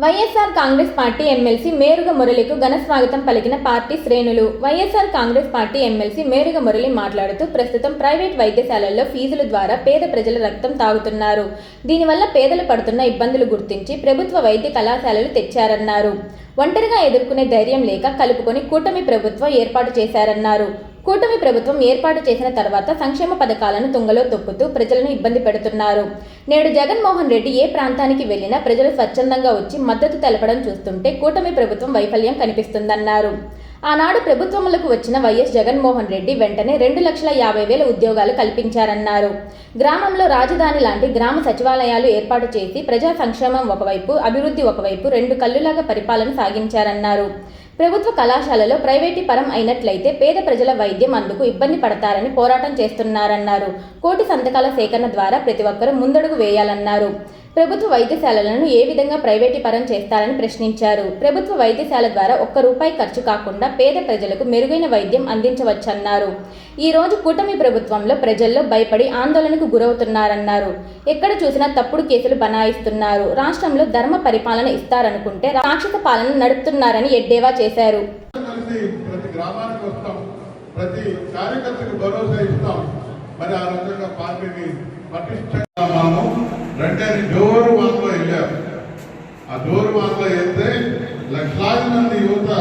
YSR Congress party MLC Meruga మురళికు ఘన స్వాగతం పలికిన పార్టీ శ్రేణులు. వైఎస్ఆర్ కాంగ్రెస్ పార్టీ ఎమ్మెల్సీ మేరుగ మురళి మాట్లాడుతూ ప్రస్తుతం ప్రైవేట్ వైద్యశాలల్లో ఫీజుల ద్వారా పేద ప్రజల రక్తం తాగుతున్నారు. దీనివల్ల పేదలు పడుతున్న ఇబ్బందులు గుర్తించి ప్రభుత్వ వైద్య కళాశాలలు తెచ్చారన్నారు. ఒంటరిగా ఎదుర్కొనే ధైర్యం లేక కలుపుకొని కూటమి ప్రభుత్వం ఏర్పాటు చేశారన్నారు. కూటమి ప్రభుత్వం ఏర్పాటు చేసిన తర్వాత సంక్షేమ పథకాలను తుంగలో తొక్కుతూ ప్రజలను ఇబ్బంది పెడుతున్నారు. నేడు జగన్మోహన్ రెడ్డి ఏ ప్రాంతానికి వెళ్ళినా ప్రజలు స్వచ్ఛందంగా వచ్చి మద్దతు తెలపడం చూస్తుంటే కూటమి ప్రభుత్వం వైఫల్యం కనిపిస్తుందన్నారు. ఆనాడు ప్రభుత్వములకు వచ్చిన వైఎస్ జగన్మోహన్ రెడ్డి వెంటనే రెండు లక్షల యాభై వేల ఉద్యోగాలు కల్పించారన్నారు. గ్రామంలో రాజధాని లాంటి గ్రామ సచివాలయాలు ఏర్పాటు చేసి ప్రజా సంక్షేమం ఒకవైపు అభివృద్ధి ఒకవైపు రెండు కళ్ళులాగా పరిపాలన సాగించారన్నారు. ప్రభుత్వ కళాశాలలో ప్రైవేటీపరం అయినట్లయితే పేద ప్రజల వైద్యం అందుకు ఇబ్బంది పడతారని పోరాటం చేస్తున్నారన్నారు. కోటి సంతకాల సేకరణ ద్వారా ప్రతి ఒక్కరూ ముందడుగు వేయాలన్నారు. ప్రభుత్వ వైద్యశాలలను ఏ విధంగా ప్రైవేటీపరం చేస్తారని ప్రశ్నించారు. ప్రభుత్వ వైద్యశాల ద్వారా ఒక్క రూపాయి ఖర్చు కాకుండా పేద ప్రజలకు మెరుగైన వైద్యం అందించవచ్చన్నారు. ఈ రోజు కూటమి ప్రభుత్వంలో ప్రజల్లో భయపడి ఆందోళనకు గురవుతున్నారన్నారు. ఎక్కడ చూసినా తప్పుడు కేసులు బనాయిస్తున్నారు. రాష్ట్రంలో ధర్మ పరిపాలన ఇస్తారనుకుంటే రాక్షస పాలన నడుపుతున్నారని ఎడ్డేవా చేశారు. ప్రతి కార్యకర్తకు భరోసా ఇస్తాం. మరి ఆ రకంగా పార్టీని పటిష్ట రెండేని డోరు వాన్లో వెళ్ళాం ఆ డోరు వాన్లో వెళ్తే లక్షలాది మంది యువత